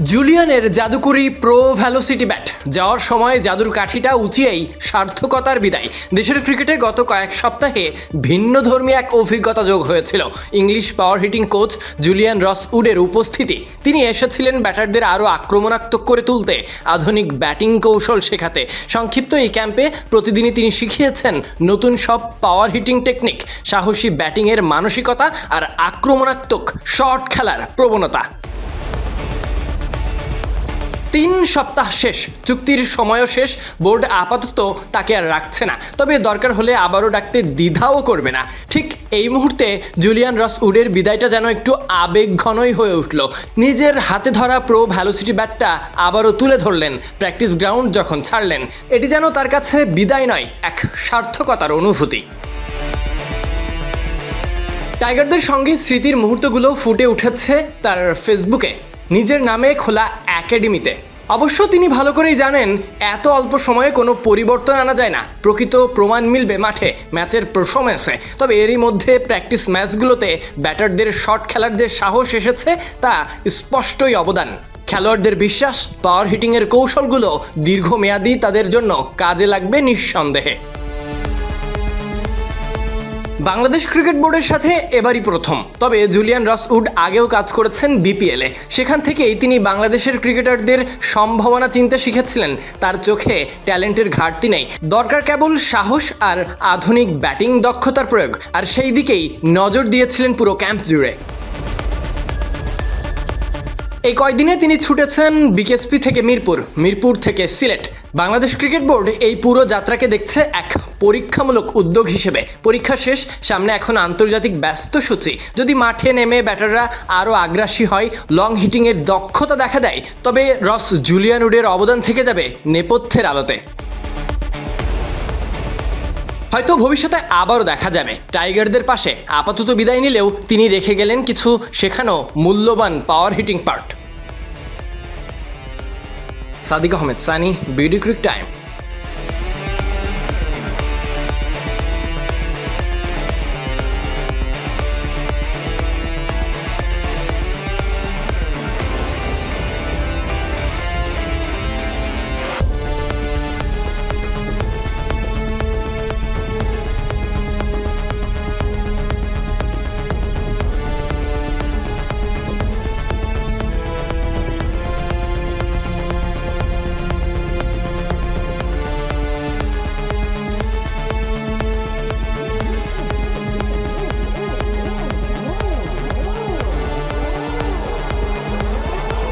জুলিয়ানের জাদুকরি pro velocity bat যাওয়ার সময় জাদুর কাঠিটা উঁচিয়েই সার্থকতার বিদায়। দেশের ক্রিকেটে গত কয়েক সপ্তাহে ভিন্ন ধর্মী এক অভিজ্ঞতা যোগ হয়েছিল। English power hitting coach Julian Ross উডের উপস্থিতি। তিনি এসেছিলেন ব্যাটারদের আরও আক্রমণাত্মক করে তুলতে। আধুনিক ব্যাটিং কৌশল শেখাতে। সংক্ষিপ্ত এই ক্যাম্পে প্রতিদিনই তিনি শিখিয়েছেন নতুন সব পাওয়ার হিটিং টেকনিক সাহসী ব্যাটিংয়ের মানসিকতা আর আক্রমণাত্মক শট খেলার প্রবণতা। তিন সপ্তাহ শেষ, চুক্তির সময়ও শেষ, বোর্ড আপাতত তাকে আর রাখছে না। তবে দরকার হলে আবারও ডাকতে দ্বিধাও করবে না। ঠিক এই মুহূর্তে জুলিয়ান রস উডের বিদায়টা যেন একটু আবেগঘনই হয়ে উঠল। নিজের হাতে ধরা প্রো ভ্যালোসিটি ব্যাটটা আবারও তুলে ধরলেন, প্র্যাকটিস গ্রাউন্ড যখন ছাড়লেন। এটি যেন তার কাছে বিদায় নয়, এক সার্থকতার অনুভূতি। টাইগারদের সঙ্গে স্মৃতির মুহূর্তগুলো ফুটে উঠেছে তার ফেসবুকে। নিজের নামে খোলা একাডেমিতে। অবশ্য তিনি ভালো করেই জানেন, এত অল্প সময়ে কোনো পরিবর্তন আনা যায় না। প্রকৃত প্রমাণ মিলবে মাঠে, ম্যাচের পারফরমেন্সে তবে এরই মধ্যে প্র্যাকটিস ম্যাচগুলোতে ব্যাটারদের শট খেলার যে সাহস এসেছে, তা স্পষ্টই অবদান। খেলোয়াড়দের বিশ্বাস পাওয়ার হিটিংয়ের কৌশলগুলো দীর্ঘমেয়াদী তাদের জন্য কাজে লাগবে নিঃসন্দেহে। বাংলাদেশ ক্রিকেট বোর্ডের সাথে এবারই প্রথম। তবে জুলিয়ান রসউড আগেও কাজ করেছেন বিপিএলে সেখান থেকেই তিনি বাংলাদেশের ক্রিকেটারদের সম্ভাবনা চিনতে শিখেছিলেন। তার চোখে ট্যালেন্টের ঘাটতি নেই। দরকার কেবল সাহস আর আধুনিক ব্যাটিং দক্ষতার প্রয়োগ। আর সেই দিকেই নজর দিয়েছিলেন পুরো ক্যাম্প জুড়ে। এই কয়দিনে তিনি ছুটেছেন বিকেএসপি থেকে মিরপুর মিরপুর থেকে সিলেট। বাংলাদেশ ক্রিকেট বোর্ড এই পুরো যাত্রাকে দেখছে এক পরীক্ষামূলক উদ্যোগ হিসেবে। পরীক্ষা শেষ, সামনে এখন আন্তর্জাতিক ব্যস্ত সূচি। যদি মাঠে নেমে ব্যাটাররা আরও আগ্রাসী হয়, লং হিটিংয়ের দক্ষতা দেখা দেয়, তবে রস জুলিয়ান উডের অবদান থেকে যাবে নেপথ্যের আলোতে। হয়তো ভবিষ্যতে আবারও দেখা যাবে। টাইগারদের পাশে আপাতত বিদায় নিলেও তিনি রেখে গেলেন কিছু শেখানো মূল্যবান power hitting part Sadiq Ahmed Sani beauty Crick time